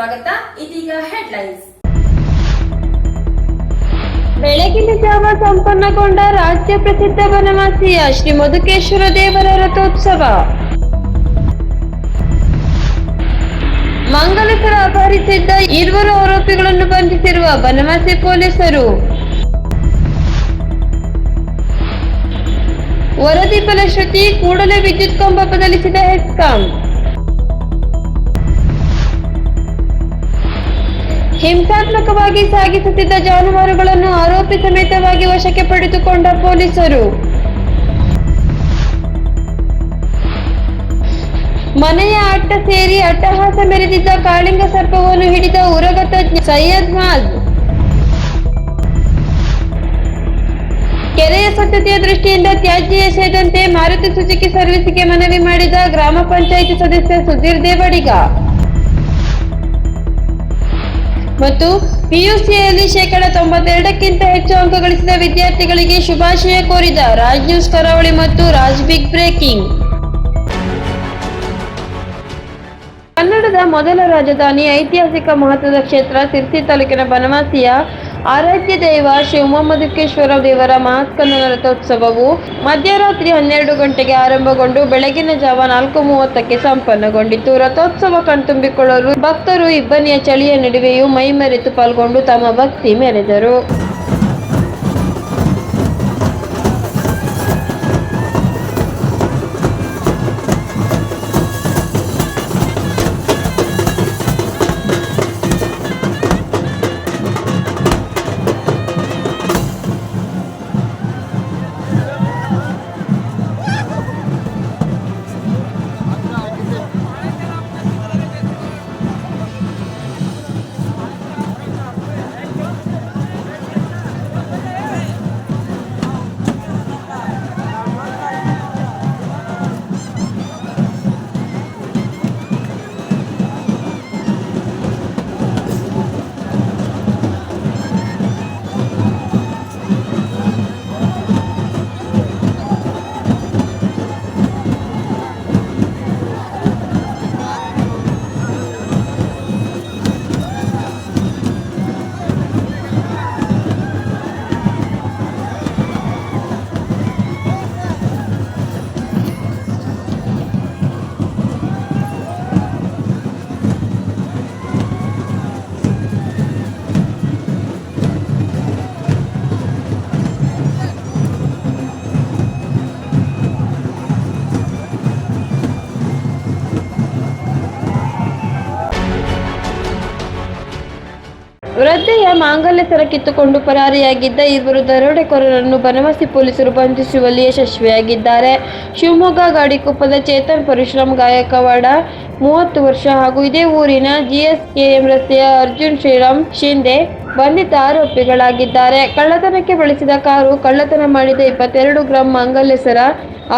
ಸ್ವಾಗತ. ಇದೀಗ ಹೆಡ್ಲೈನ್ಸ್ ಬೆಳಗಿನ ಜಾವ ಸಂಪನ್ನಗೊಂಡ ರಾಜ್ಯ ಪ್ರಸಿದ್ಧ ವನವಾಸಿಯ ಶ್ರೀ ಮಧುಕೇಶ್ವರ ದೇವರ ರಥೋತ್ಸವ. ಮಂಗಲಕರ ಅಪಹರಿಸಿದ್ದ ಇರುವರು ಆರೋಪಿಗಳನ್ನು ಬಂಧಿಸಿರುವ ಬನವಾಸಿ ಪೊಲೀಸರು. ವರದಿ ಫಲಶ್ರುತಿ ಕೂಡಲೇ ವಿದ್ಯುತ್ ಕಂಬ ಬದಲಿಸಿದ ಹೆಸ್ಕಾಂ. ಹಿಂಸಾತ್ಮಕವಾಗಿ ಸಾಗಿಸುತ್ತಿದ್ದ ಜಾನುವಾರುಗಳನ್ನು ಆರೋಪಿ ಸಮೇತವಾಗಿ ವಶಕ್ಕೆ ಪಡೆದುಕೊಂಡ ಪೊಲೀಸರು. ಮನೆಯ ಅಟ್ಟ ಸೇರಿ ಅಟ್ಟಹಾಸ ಮೆರೆದಿದ್ದ ಕಾಳಿಂಗ ಸರ್ಪವನ್ನು ಹಿಡಿದ ಉರಗ ತಜ್ಞ ಸೈಯದ್ ಮಾಜ್ ಕೆರೆಯ ಸ್ವಚ್ಛತೆಯ ದೃಷ್ಟಿಯಿಂದ ತ್ಯಾಜ್ಯ ಸೇರಿದಂತೆ ಮಾರುತಿ ಸುಜುಕಿ ಸರ್ವಿಸ್ಗೆ ಮನವಿ ಮಾಡಿದ ಗ್ರಾಮ ಪಂಚಾಯಿತಿ ಸದಸ್ಯ ಸುಧೀರ್ ದೇವಡಿಗ. ಮತ್ತು ಪಿಯುಸಿಯಲ್ಲಿ ಶೇಕಡ ತೊಂಬತ್ತೆರಡಕ್ಕಿಂತ ಹೆಚ್ಚು ಅಂಕ ಗಳಿಸಿದ ವಿದ್ಯಾರ್ಥಿಗಳಿಗೆ ಶುಭಾಶಯ ಕೋರಿದ ರಾಜ್ ನ್ಯೂಸ್ ಕರಾವಳಿ ಮತ್ತು ರಾಜ್ ಬಿಗ್ ಬ್ರೇಕಿಂಗ್. ಕನ್ನಡದ ಮೊದಲ ರಾಜಧಾನಿ ಐತಿಹಾಸಿಕ ಮಹತ್ವದ ಕ್ಷೇತ್ರ ಸಿರ್ಸಿ ತಾಲೂಕಿನ ಬನವಾಸಿಯ ಆರಾಧ್ಯ ದೈವ ಶ್ರೀ ಉಮಾಮಧುಕೇಶ್ವರ ದೇವರ ಮಹಾಸ್ಕಂದನ ರಥೋತ್ಸವವು ಮಧ್ಯರಾತ್ರಿ ಹನ್ನೆರಡು ಗಂಟೆಗೆ ಆರಂಭಗೊಂಡು ಬೆಳಗಿನ ಜಾವ ನಾಲ್ಕು ಮೂವತ್ತಕ್ಕೆ ಸಂಪನ್ನಗೊಂಡಿತು ರಥೋತ್ಸವ ಕಣ್ತುಂಬಿಕೊಳ್ಳಲು ಭಕ್ತರು, ಇಬ್ಬನಿಯ ಚಳಿಯ ನಡುವೆಯೂ ಮೈಮರೆತು ಪಾಲ್ಗೊಂಡು ತಮ್ಮ ಭಕ್ತಿ ಮೆರೆದರು. ಮಾಂಗಲ್ಯ ಸರ ಕಿತ್ತುಕೊಂಡು ಪರಾರಿಯಾಗಿದ್ದ ಇಬ್ಬರು ದರೋಡೆಕೋರರನ್ನು ಬನವಾಸಿ ಪೊಲೀಸರು ಬಂಧಿಸುವಲ್ಲಿ ಯಶಸ್ವಿಯಾಗಿದ್ದಾರೆ. ಶಿವಮೊಗ್ಗ ಗಾಡಿಕೊಪ್ಪದ ಚೇತನ್ ಪರಶುರಾಮ್ ಗಾಯಕವಾಡ, ಮೂವತ್ತು ವರ್ಷ ಹಾಗೂ ಇದೇ ಊರಿನ ಜಿಎಸ್ಕೆಎಂ ರಸ್ತೆಯ ಅರ್ಜುನ್ ಶ್ರೀರಾಮ್ ಶಿಂದೆ ಬಂಧಿತ ಆರೋಪಿಗಳಾಗಿದ್ದಾರೆ. ಕಳ್ಳತನಕ್ಕೆ ಬಳಸಿದ ಕಾರು ಕಳ್ಳತನ ಮಾಡಿದ ಇಪ್ಪತ್ತೆರಡು ಗ್ರಾಂ ಮಾಂಗಲ್ಯ ಸರ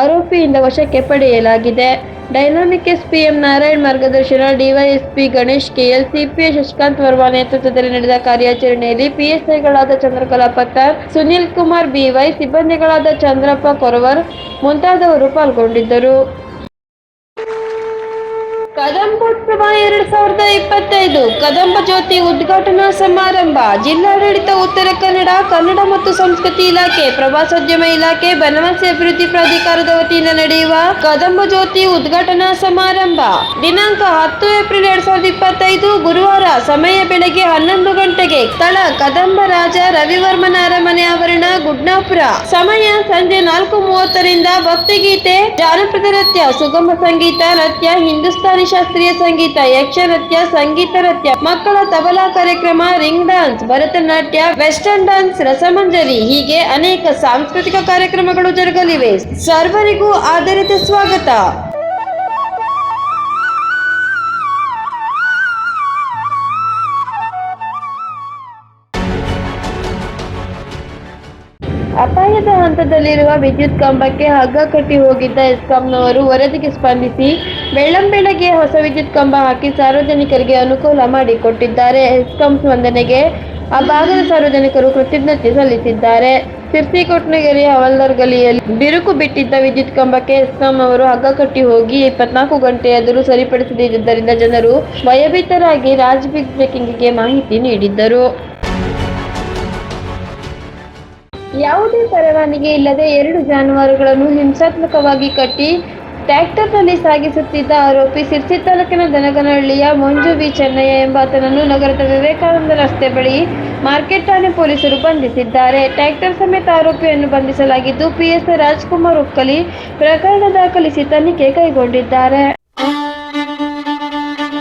ಆರೋಪಿಯಿಂದ ವಶಕ್ಕೆ ಪಡೆಯಲಾಗಿದೆ. ಡೈನಾಮಿಕ್ ಎಸ್ಪಿಎಂ ನಾರಾಯಣ್ ಮಾರ್ಗದರ್ಶನ DYSP Ganesh KL CPI Shashikant Verma ನೇತೃತ್ವದಲ್ಲಿ ನಡೆದ ಕಾರ್ಯಾಚರಣೆಯಲ್ಲಿ ಪಿಎಸ್ಐಗಳಾದ ಚಂದ್ರಕಲಾ ಪತ್ತಾರ್, ಸುನಿಲ್ ಕುಮಾರ್ ಬಿವೈ ಸಿಬ್ಬಂದಿಗಳಾದ ಚಂದ್ರಪ್ಪ ಕೊರವರ್ ಮುಂತಾದವರು ಪಾಲ್ಗೊಂಡಿದ್ದರು. ಕದಂಬೋತ್ಸವ ಎರಡ್ ಸಾವಿರದ ಇಪ್ಪತ್ತೈದು. ಕದಂಬ ಜ್ಯೋತಿ ಉದ್ಘಾಟನಾ ಸಮಾರಂಭ. ಜಿಲ್ಲಾಡಳಿತ ಉತ್ತರ ಕನ್ನಡ ಕನ್ನಡ ಮತ್ತು ಸಂಸ್ಕೃತಿ ಇಲಾಖೆ, ಪ್ರವಾಸೋದ್ಯಮ ಇಲಾಖೆ, ಬನವಾಸಿ ಅಭಿವೃದ್ಧಿ ಪ್ರಾಧಿಕಾರದ ವತಿಯಿಂದ ನಡೆಯುವ ಕದಂಬ ಜ್ಯೋತಿ ಉದ್ಘಾಟನಾ ಸಮಾರಂಭ. ದಿನಾಂಕ ಹತ್ತು ಏಪ್ರಿಲ್ ಎರಡ್ ಸಾವಿರದ ಇಪ್ಪತ್ತೈದು, ಗುರುವಾರ ಸಮಯ ಬೆಳಗ್ಗೆ ಹನ್ನೊಂದು ಗಂಟೆಗೆ ಸ್ಥಳ ಕದಂಬ ರಾಜ ರವಿವರ್ಮನ ಅರಮನೆ ಆವರಣ, ಗುಡ್ನಾಪುರ. ಸಮಯ ಸಂಜೆ ನಾಲ್ಕು ಮೂವತ್ತರಿಂದ ಭಕ್ತಿಗೀತೆ, ಜಾನಪದ ನೃತ್ಯ, ಸುಗಮ ಸಂಗೀತ, ನೃತ್ಯ, ಹಿಂದೂಸ್ತಾನಿ ಶಾಸ್ತ್ರೀಯ ಸಂಗೀತ ಯಕ್ಷ ನೃತ್ಯ ಸಂಗೀತ ನೃತ್ಯ, ಮಕ್ಕಳ ತಬಲಾ ಕಾರ್ಯಕ್ರಮ, ring dance, Bharatanatyam, western dance, ರಸಮಂಜರಿ ಹೀಗೆ ಅನೇಕ ಸಾಂಸ್ಕೃತಿಕ ಕಾರ್ಯಕ್ರಮಗಳು ಜರುಗಲಿವೆ. ಸರ್ವರಿಗೂ ಆಧಾರಿತ ಸ್ವಾಗತ. ಹಂತದಲ್ಲಿರುವ ವಿದ್ಯುತ್ ಕಂಬಕ್ಕೆ ಹಗ್ಗ ಕಟ್ಟಿ ಹೋಗಿದ್ದ ಎಸ್ಕಾಂನವರು ವರದಿಗೆ ಸ್ಪಂದಿಸಿ ಬೆಳ್ಳಂಬೆಳಗ್ಗೆ ಹೊಸ ವಿದ್ಯುತ್ ಕಂಬ ಹಾಕಿ ಸಾರ್ವಜನಿಕರಿಗೆ ಅನುಕೂಲ ಮಾಡಿಕೊಟ್ಟಿದ್ದಾರೆ. ಎಸ್ಕಾಂ ಸ್ಪಂದನೆಗೆ ಆ ಭಾಗದ ಸಾರ್ವಜನಿಕರು ಕೃತಜ್ಞತೆ ಸಲ್ಲಿಸಿದ್ದಾರೆ. ಸಿರ್ಸಿ ಕೊಟ್ನಗಿರಿ ಹವಲ್ದಾರ್ ಗಲಿಯಲ್ಲಿ ಬಿರುಕು ಬಿಟ್ಟಿದ್ದ ವಿದ್ಯುತ್ ಕಂಬಕ್ಕೆ ಎಸ್ಕಾಂ ಅವರು ಹಗ್ಗ ಕಟ್ಟಿ ಹೋಗಿ ಇಪ್ಪತ್ನಾಲ್ಕು ಗಂಟೆಯಾದರೂ ಸರಿಪಡಿಸದಿದ್ದರಿಂದ ಜನರು ಭಯಭೀತರಾಗಿ ರಾಜ್ ಬಿಗ್ ಬ್ರೇಕಿಂಗ್ಗೆ ಮಾಹಿತಿ ನೀಡಿದ್ದರು. ಯಾವುದೇ ಪರವಾನಿಗೆ ಇಲ್ಲದೆ ಎರಡು ಜಾನುವಾರುಗಳನ್ನು ಹಿಂಸಾತ್ಮಕವಾಗಿ ಕಟ್ಟಿ ಟ್ರ್ಯಾಕ್ಟರ್ನಲ್ಲಿ ಸಾಗಿಸುತ್ತಿದ್ದ ಆರೋಪಿ ಸಿರ್ಸಿ ತಾಲೂಕಿನ ದನಗನಹಳ್ಳಿಯ ಮಂಜು ಬಿ ಚೆನ್ನಯ್ಯ ಎಂಬಾತನನ್ನು ನಗರದ ವಿವೇಕಾನಂದ ರಸ್ತೆ ಬಳಿ ಮಾರ್ಕೆಟ್ ಠಾಣೆ ಪೊಲೀಸರು ಬಂಧಿಸಿದ್ದಾರೆ. ಟ್ರ್ಯಾಕ್ಟರ್ ಸಮೇತ ಆರೋಪಿಯನ್ನು ಬಂಧಿಸಲಾಗಿದ್ದು ಪಿಎಸ್ಐ ರಾಜ್ಕುಮಾರ್ ಉಕ್ಕಲಿ ಪ್ರಕರಣ ದಾಖಲಿಸಿ ತನಿಖೆ ಕೈಗೊಂಡಿದ್ದಾರೆ.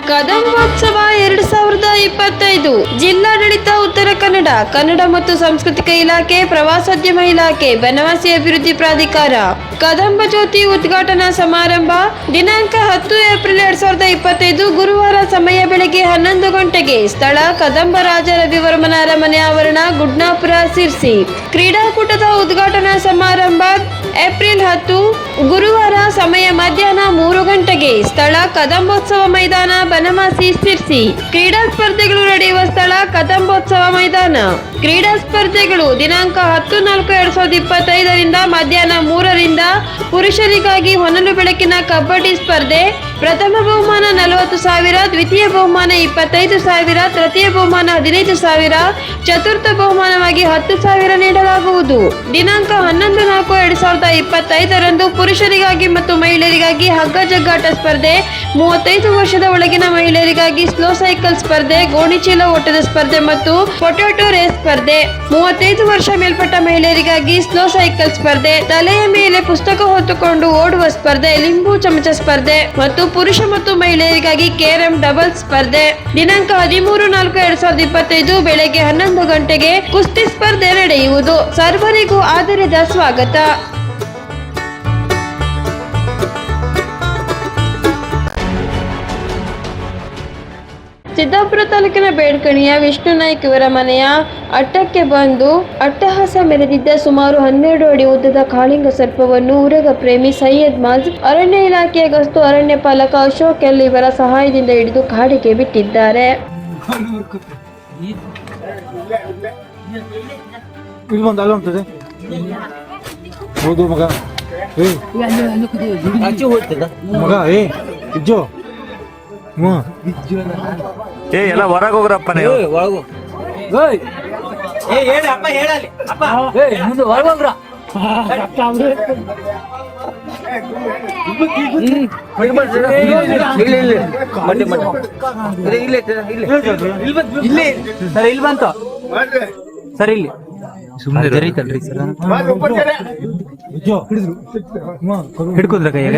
ಕದಂಬೋತ್ಸವ ಎರಡು ಸಾವಿರದ ಇಪ್ಪತ್ತೈದು ಉತ್ತರ ಕನ್ನಡ ಕನ್ನಡ ಮತ್ತು ಸಾಂಸ್ಕೃತಿಕ ಇಲಾಖೆ, ಪ್ರವಾಸೋದ್ಯಮ ಇಲಾಖೆ, ಬನವಾಸಿ ಅಭಿವೃದ್ಧಿ ಪ್ರಾಧಿಕಾರ. ಕದಂಬ ಜ್ಯೋತಿ ಉದ್ಘಾಟನಾ ಸಮಾರಂಭ, ದಿನಾಂಕ ಹತ್ತು ಏಪ್ರಿಲ್ ಎರಡ್ ಸಾವಿರದ ಇಪ್ಪತ್ತೈದು ಗುರುವಾರ ಸಮಯ ಬೆಳಗ್ಗೆ ಹನ್ನೊಂದು ಗಂಟೆಗೆ. ಸ್ಥಳ ಕದಂಬ ರಾಜ ರವಿವರ್ಮನ ಅರಮನೆ ಆವರಣ, ಗುಡ್ನಾಪುರ, ಸಿರ್ಸಿ. ಕ್ರೀಡಾಕೂಟದ ಉದ್ಘಾಟನಾ ಸಮಾರಂಭ ಏಪ್ರಿಲ್ ಹತ್ತು, ಗುರುವಾರ ಸಮಯ ಮಧ್ಯಾಹ್ನ ಮೂರು ಗಂಟೆಗೆ ಸ್ಥಳ ಕದಂಬೋತ್ಸವ ಮೈದಾನ ಬನವಾಸಿ ಸಿರ್ಸಿ ಕ್ರೀಡಾ ಸ್ಪರ್ಧೆಗಳು ನಡೆಯುವ ಸ್ಥಳ ಕದಂಬೋತ್ಸವ ಮೈದಾನ. ಕ್ರೀಡಾ ಸ್ಪರ್ಧೆಗಳು ದಿನಾಂಕ ಹತ್ತು ನಾಲ್ಕು ಎರಡ್ ಸಾವಿರದ ಇಪ್ಪತ್ತೈದರಿಂದ ಮಧ್ಯಾಹ್ನ ಮೂರರಿಂದ ಪುರುಷರಿಗಾಗಿ ಹೊನಲು ಬೆಳಕಿನ ಕಬಡ್ಡಿ ಸ್ಪರ್ಧೆ. ಪ್ರಥಮ ಬಹುಮಾನ ನಲವತ್ತು ಸಾವಿರ, ದ್ವಿತೀಯ ಬಹುಮಾನ ಇಪ್ಪತ್ತೈದು ಸಾವಿರ, ತೃತೀಯ ಬಹುಮಾನ ಹದಿನೈದು ಸಾವಿರ, ಚತುರ್ಥ ಬಹುಮಾನವಾಗಿ ಹತ್ತು ಸಾವಿರ ನೀಡಲಾಗುವುದು. ದಿನಾಂಕ ಹನ್ನೊಂದು ನಾಲ್ಕು ಎರಡ್ ಸಾವಿರದ ಇಪ್ಪತ್ತೈದರಂದು ಪುರುಷರಿಗಾಗಿ ಮತ್ತು ಮಹಿಳೆಯರಿಗಾಗಿ ಹಗ್ಗ ಜಗ್ಗಾಟ ಸ್ಪರ್ಧೆ. ಮೂವತ್ತೈದು ವರ್ಷದ ಒಳಗಿನ ಮಹಿಳೆಯರಿಗಾಗಿ ಸ್ಲೋ ಸೈಕಲ್ ಸ್ಪರ್ಧೆ, ಗೋಣಿಚೀಲ ಓಟದ ಸ್ಪರ್ಧೆ ಮತ್ತು ಪೊಟ್ಯಾಟೊ ರೇಸ್ ಸ್ಪರ್ಧೆ. ಮೂವತ್ತೈದು ವರ್ಷ ಮೇಲ್ಪಟ್ಟ ಮಹಿಳೆಯರಿಗಾಗಿ ಸ್ಲೋ ಸೈಕಲ್ ಸ್ಪರ್ಧೆ. ತಲೆಯ ಮೇಲೆ ಪುಸ್ತಕ ಹೊತ್ತುಕೊಂಡು ಓಡುವ ಸ್ಪರ್ಧೆ, ಲಿಂಬು ಚಮಚ ಸ್ಪರ್ಧೆ ಮತ್ತು ಪುರುಷ ಮತ್ತು ಮಹಿಳೆಯರಿಗಾಗಿ ಕೇರಂ ಡಬಲ್ ಸ್ಪರ್ಧೆ. ದಿನಾಂಕ ಹದಿಮೂರು ನಾಲ್ಕು ಎರಡ್ ಸಾವಿರದ ಇಪ್ಪತ್ತೈದು ಬೆಳಗ್ಗೆ ಹನ್ನೊಂದು ಗಂಟೆಗೆ ಕುಸ್ತಿ ಸ್ಪರ್ಧೆ ನಡೆಯುವುದು. ಸರ್ವರಿಗೂ ಆದರದ ಸ್ವಾಗತ. ಸಿದ್ದಾಪುರ ತಾಲೂಕಿನ ಬೇಡ್ಕಣಿಯ ವಿಷ್ಣು ನಾಯ್ಕ್ ಇವರ ಮನೆಯ ಅಟ್ಟಕ್ಕೆ ಬಂದು ಅಟ್ಟಹಾಸ ಮೆರೆದಿದ್ದ ಸುಮಾರು ಹನ್ನೆರಡು ಅಡಿ ಉದ್ದದ ಕಾಳಿಂಗ ಸರ್ಪವನ್ನು ಊರಗ ಪ್ರೇಮಿ ಸೈಯದ್ ಮಾಜ್ ಅರಣ್ಯ ಇಲಾಖೆಯ ಗಸ್ತು ಅರಣ್ಯ ಪಾಲಕ ಅಶೋಕ್ ಎಲ್ ಇವರ ಸಹಾಯದಿಂದ ಹಿಡಿದು ಕಾಡಿಗೆ ಬಿಟ್ಟಿದ್ದಾರೆ. ಮಗ. ಮಗ ಏ ಇಜ್ಜೋ ಹ್ಞೂ. ಏ ಎಲ್ಲ ಹೊರಗೆ ಹೋಗ್ರಪ್ಪ ನೀವು. ಒಳಗು ಏ ಹೇಳಿ ಅಪ್ಪ ಹೇಳಲಿ ಅಪ್ಪ. ಏ ಮುಂದೆ ಸರ್ ಇಲ್ಲಿ ಬಂತು. ಸರ್ ಇಲ್ಲಿ. ಸುಮ್ಮನೆ ಜರೀತಲ್ರಿ ಸರ್ ಹ್ಞೂ ಕೈಯಾಗ?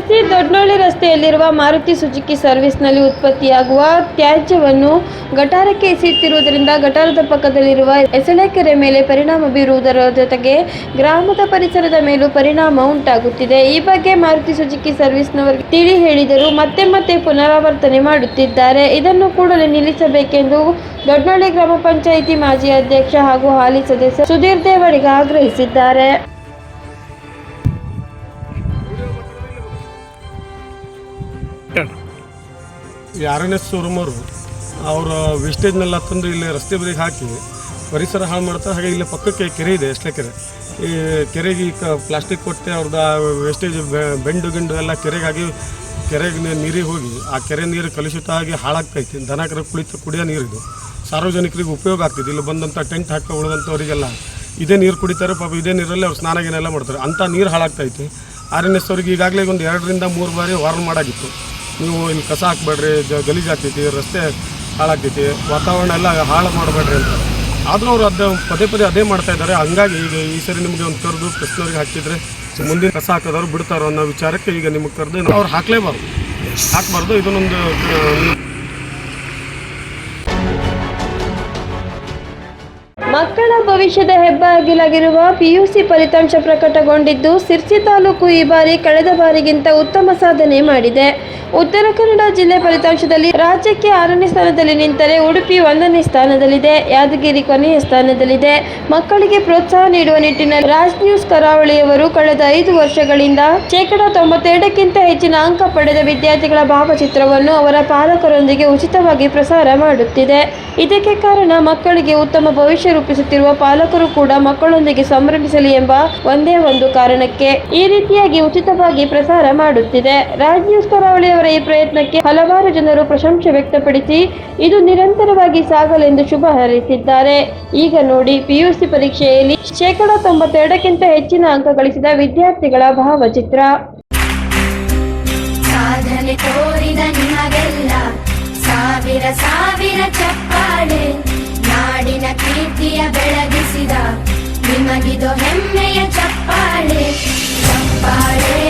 ಹೇಳ್ರಿ ದೊಡ್ಡನಹಳ್ಳಿ ರಸ್ತೆಯಲ್ಲಿರುವ ಮಾರುತಿ ಸುಜುಕಿ ಸರ್ವಿಸ್ನಲ್ಲಿ ಉತ್ಪತ್ತಿಯಾಗುವ ತ್ಯಾಜ್ಯವನ್ನು ಗಟಾರಕ್ಕೆ ಎಸೆಯುತ್ತಿರುವುದರಿಂದ ಗಟಾರದ ಪಕ್ಕದಲ್ಲಿರುವ ಎಸಳೆಕೆರೆ ಮೇಲೆ ಪರಿಣಾಮ ಬೀರುವುದರ ಜೊತೆಗೆ ಗ್ರಾಮದ ಪರಿಸರದ ಮೇಲೂ ಪರಿಣಾಮ ಉಂಟಾಗುತ್ತಿದೆ. ಈ ಬಗ್ಗೆ ಮಾರುತಿ ಸುಜುಕಿ ಸರ್ವಿಸ್ನವರಿಗೆ ತಿಳಿ ಹೇಳಿದರು ಮತ್ತೆ ಮತ್ತೆ ಪುನರಾವರ್ತನೆ ಮಾಡುತ್ತಿದ್ದಾರೆ. ಇದನ್ನು ಕೂಡಲೇ ನಿಲ್ಲಿಸಬೇಕೆಂದು ದೊಡ್ಡನಹಳ್ಳಿ ಗ್ರಾಮ ಪಂಚಾಯಿತಿ ಮಾಜಿ ಅಧ್ಯಕ್ಷ ಹಾಗೂ ಹಾಲಿ ಸದಸ್ಯ ಸುಧೀರ್ ದೇವಡಿಗ ಆಗ್ರಹಿಸಿದ್ದಾರೆ. ಈ ಆರ್ ಎನ್ ಎಸ್ ಶೋರೂಮ್ ಅವರು ವೇಸ್ಟೇಜ್ನೆಲ್ಲ ತಂದು ಇಲ್ಲಿ ರಸ್ತೆ ಬದಿಗೆ ಹಾಕಿ ಪರಿಸರ ಹಾಳು ಮಾಡ್ತಾರೆ. ಹಾಗೆ ಇಲ್ಲಿ ಪಕ್ಕಕ್ಕೆ ಕೆರೆ ಇದೆ, ಎಷ್ಟೇ ಕೆರೆ. ಈ ಕೆರೆಗೆ ಈ ಕ ಪ್ಲಾಸ್ಟಿಕ್ ಕೊಟ್ಟೆ ಅವ್ರದ್ದು ವೇಸ್ಟೇಜ್ ಬೆಂಡು ಗಿಂಡು ಎಲ್ಲ ಕೆರೆಗಾಗಿ ಕೆರೆಗೆ ನೀರಿಗೆ ಹೋಗಿ ಆ ಕೆರೆ ನೀರು ಕಲುಷಿತ ಆಗಿ ಹಾಳಾಗ್ತೈತಿ ದನ ಕರ ಕುಳಿತು ಕುಡಿಯೋ ನೀರಿದು ಸಾರ್ವಜನಿಕರಿಗೆ ಉಪಯೋಗ ಆಗ್ತಿದೆ ಇಲ್ಲಿ ಬಂದಂಥ ಟೆಂಟ್ ಹಾಕಿ ಉಳಿದಂಥವರಿಗೆಲ್ಲ ಇದೇ ನೀರು ಕುಡಿತಾರೆ. ಪಾಪ ಇದೇ ನೀರಲ್ಲಿ ಅವ್ರು ಸ್ನಾನ ಗೀನ ಮಾಡ್ತಾರೆ. ಅಂಥ ನೀರು ಹಾಳಾಗ್ತೈತಿ ಆರ್ ಎನ್ ಎಸ್ ಅವ್ರಿಗೆ ಈಗಾಗಲೇ ಒಂದು ಎರಡರಿಂದ ಮೂರು ಬಾರಿ ವಾರ್ನ್ ಮಾಡಾಗಿತ್ತು. ನೀವು ಇಲ್ಲಿ ಕಸ ಹಾಕ್ಬೇಡ್ರಿ, ಜ ಗಲೀಜಾಗ್ತೈತಿ ರಸ್ತೆ ಹಾಳಾಗ್ತೈತಿ, ವಾತಾವರಣ ಎಲ್ಲ ಹಾಳು ಮಾಡಬೇಡ್ರಿ ಅಂತ. ಆದರೂ ಅವರು ಅದೇ ಪದೇ ಪದೇ ಅದೇ ಮಾಡ್ತಾ ಇದ್ದಾರೆ ಹಂಗಾಗಿ ಈಗ ಈ ಸರಿ ನಿಮಗೆ ಒಂದು ಕರೆದು ಕೃಷ್ಣವ್ರಿಗೆ ಹಾಕಿದರೆ ಮುಂದಿನ ಕಸ ಹಾಕೋದವ್ರು ಬಿಡ್ತಾರೋ ಅನ್ನೋ ವಿಚಾರಕ್ಕೆ ಈಗ ನಿಮಗೆ ಕರೆದು ಅವ್ರು ಹಾಕಲೇಬಾರ್ದು. ಹಾಕಬಾರ್ದು. ಇದನ್ನೊಂದು ಮಕ್ಕಳ ಭವಿಷ್ಯದ ಹೆಬ್ಬಾಗಿಲಾಗಿರುವ ಪಿಯುಸಿ ಫಲಿತಾಂಶ ಪ್ರಕಟಗೊಂಡಿದ್ದು ಸಿರ್ಸಿ ತಾಲೂಕು ಈ ಬಾರಿ ಕಳೆದ ಬಾರಿಗಿಂತ ಉತ್ತಮ ಸಾಧನೆ ಮಾಡಿದೆ. ಉತ್ತರ ಕನ್ನಡ ಜಿಲ್ಲೆ ಫಲಿತಾಂಶದಲ್ಲಿ ರಾಜ್ಯಕ್ಕೆ ಆರನೇ ಸ್ಥಾನದಲ್ಲಿ ನಿಂತರೆ ಉಡುಪಿ ಒಂದನೇ ಸ್ಥಾನದಲ್ಲಿದೆ. ಯಾದಗಿರಿ ಕೊನೆಯ ಸ್ಥಾನದಲ್ಲಿದೆ. ಮಕ್ಕಳಿಗೆ ಪ್ರೋತ್ಸಾಹ ನೀಡುವ ನಿಟ್ಟಿನಲ್ಲಿ ರಾಜ್ ನ್ಯೂಸ್ ಕರಾವಳಿಯವರು ಕಳೆದ ಐದು ವರ್ಷಗಳಿಂದ ಶೇಕಡಾ ತೊಂಬತ್ತೆರಡಕ್ಕಿಂತ ಹೆಚ್ಚಿನ ಅಂಕ ಪಡೆದ ವಿದ್ಯಾರ್ಥಿಗಳ ಭಾವಚಿತ್ರವನ್ನು ಅವರ ಪಾಲಕರೊಂದಿಗೆ ಉಚಿತವಾಗಿ ಪ್ರಸಾರ ಮಾಡುತ್ತಿದೆ. ಇದಕ್ಕೆ ಕಾರಣ ಮಕ್ಕಳಿಗೆ ಉತ್ತಮ ಭವಿಷ್ಯ ರೂಪಿಸುತ್ತಿರುವ ಪಾಲಕರು ಕೂಡ ಮಕ್ಕಳೊಂದಿಗೆ ಸಂಭ್ರಮಿಸಲಿ ಎಂಬ ಒಂದೇ ಒಂದು ಕಾರಣಕ್ಕೆ ಈ ರೀತಿಯಾಗಿ ಉಚಿತವಾಗಿ ಪ್ರಸಾರ ಮಾಡುತ್ತಿದೆ. ರಾಜ್ ನ್ಯೂಸ್ ಕರಾವಳಿಯವರ ಈ ಪ್ರಯತ್ನಕ್ಕೆ ಹಲವಾರು ಜನರು ಪ್ರಶಂಸೆ ವ್ಯಕ್ತಪಡಿಸಿ, ಇದು ನಿರಂತರವಾಗಿ ಸಾಗಲೆಂದು ಶುಭ ಹರಿಸಿದ್ದಾರೆ. ಈಗ ನೋಡಿ, ಪಿಯುಸಿ ಪರೀಕ್ಷೆಯಲ್ಲಿ ಶೇಕಡಾ ತೊಂಬತ್ತೆರಡಕ್ಕಿಂತ ಹೆಚ್ಚಿನ ಅಂಕ ಗಳಿಸಿದ ವಿದ್ಯಾರ್ಥಿಗಳ ಭಾವಚಿತ್ರ. ಸಾಧನೆ ತೋರಿದ ನಿಮಗೆಲ್ಲ, ಸಾವಿರ ಸಾವಿರ ಚಪ್ಪಾಳೆ, ನಾಡಿನ ಕೀರ್ತಿಯ ಬೆಳಗಿಸಿದ ನಿಮಗಿದು ಹೆಮ್ಮೆಯ ಚಪ್ಪಾಳೆ ಚಪ್ಪಾಳೆ.